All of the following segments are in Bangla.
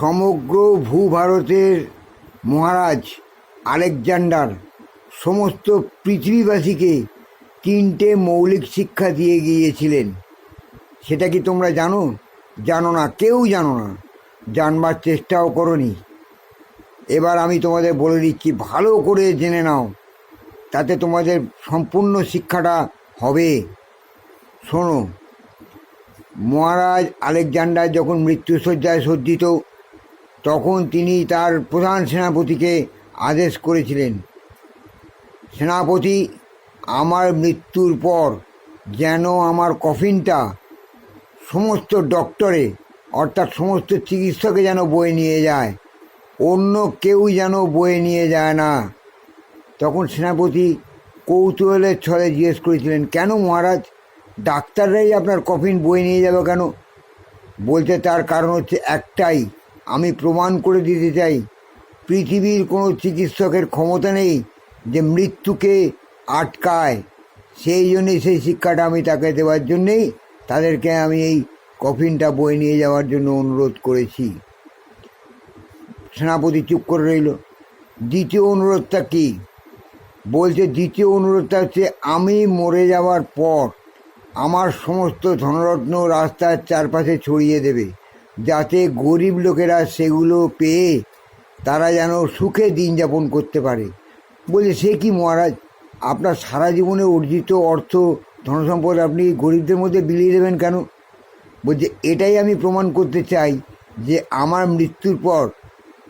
সমগ্র ভূভারতের মহারাজ আলেকজান্ডার, সমস্ত পৃথিবীবাসীকে তিনটে মৌলিক শিক্ষা দিয়ে গিয়েছিলেন। সেটা কি তোমরা জানো? জানো না, কেউ জানো না। জানবার চেষ্টাও করনি। এবার আমি তোমাদের বলে দিচ্ছি, ভালো করে জেনে নাও, তাতে তোমাদের সম্পূর্ণ শিক্ষাটা হবে। শোনো, মহারাজ আলেকজান্ডার যখন মৃত্যুসজ্জায় সজ্জিত তখন তিনি তার প্রধান সেনাপতিকে আদেশ করেছিলেন, সেনাপতি, আমার মৃত্যুর পর যেন আমার কফিনটা সমস্ত ডক্টরে, অর্থাৎ সমস্ত চিকিৎসকে যেন বয়ে নিয়ে যায়, অন্য কেউ যেন বয়ে নিয়ে যায় না। তখন সেনাপতি কৌতূহলের ছলে জিজ্ঞেস করেছিলেন, কেন মহারাজ, ডাক্তাররাই আপনার কফিন বয়ে নিয়ে যাবে কেন? বলতে তার কারণ হচ্ছে একটাই আমি প্রমাণ করে দিতে চাই, পৃথিবীর কোনো চিকিৎসকের ক্ষমতা নেই যে মৃত্যুকে আটকায়। সেই জন্যই সেই শিক্ষাটা আমি তাকে দেওয়ার জন্যেই তাদেরকে আমি এই কফিনটা বয়ে নিয়ে যাওয়ার জন্য অনুরোধ করেছি। সেনাপতি চুপ করে রইল। দ্বিতীয় অনুরোধটা কি? বলছে, দ্বিতীয় অনুরোধটা হচ্ছে আমি মরে যাওয়ার পর আমার সমস্ত ধনরত্ন রাস্তার চারপাশে ছড়িয়ে দেবে। যাতে গরিব লোকেরা সেগুলো পেয়ে তারা যেন সুখে দিন যাপন করতে পারে। বলছে সে কি মহারাজ, আপনার সারা জীবনে অর্জিত অর্থ, ধনসম্পদ আপনি গরিবদের মধ্যে বিলিয়ে দেবেন কেন? বলছে, এটাই আমি প্রমাণ করতে চাই যে আমার মৃত্যুর পর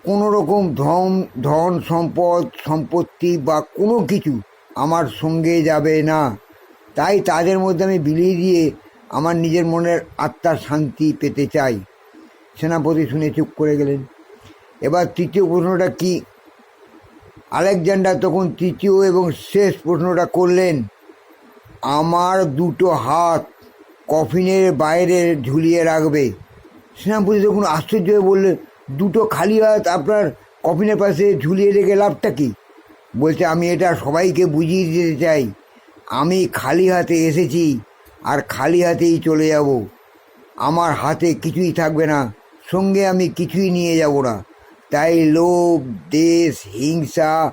কোনো রকম ধন ধন সম্পদ, সম্পত্তি বা কোনো কিছু আমার সঙ্গে যাবে না। তাই তাদের মধ্যে আমি বিলিয়ে দিয়ে আমার নিজের মনের আত্মার শান্তি পেতে চাই। সেনাপতি শুনে চুপ করে গেলেন। এবার তৃতীয় প্রশ্নটা কি? আলেকজান্ডার তখন তৃতীয় এবং শেষ প্রশ্নটা করলেন, আমার দুটো হাত কফিনের বাইরে ঝুলিয়ে রাখবে। সেনাপতি তখন আশ্চর্য হয়ে বললেন, দুটো খালি হাত আপনার কফিনের পাশে ঝুলিয়ে রেখে লাভটা কি? বলছে, আমি এটা সবাইকে বুঝিয়ে দিতে চাই। আমি খালি হাতে এসেছি আর খালি হাতেই চলে যাব। আমার হাতে কিছুই থাকবে না। সঙ্গে আমি কিছুই নিয়ে যাব না। তাই লোভ, দেশ, হিংসা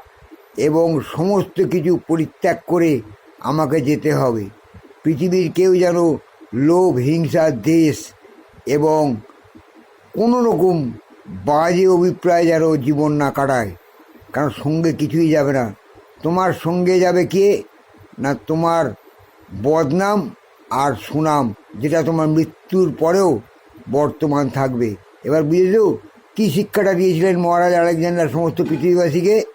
এবং সমস্ত কিছু পরিত্যাগ করে আমাকে যেতে হবে। পৃথিবীর কেউ যেন লোভ, হিংসা, দেশ এবং কোনো রকম বাজে অভিপ্রায় যেন জীবন না কাটায়। কারণ সঙ্গে কিছুই যাবে না। তোমার সঙ্গে যাবে কে? না তোমার বদনাম আর সুনাম, যেটা তোমার মৃত্যুর পরেও বর্তমান থাকবে। এবার বুঝেছ? কী শিক্ষাটা দিয়েছিলেন মহারাজ আলেকজান্ডার সমস্ত পৃথিবীবাসীকে?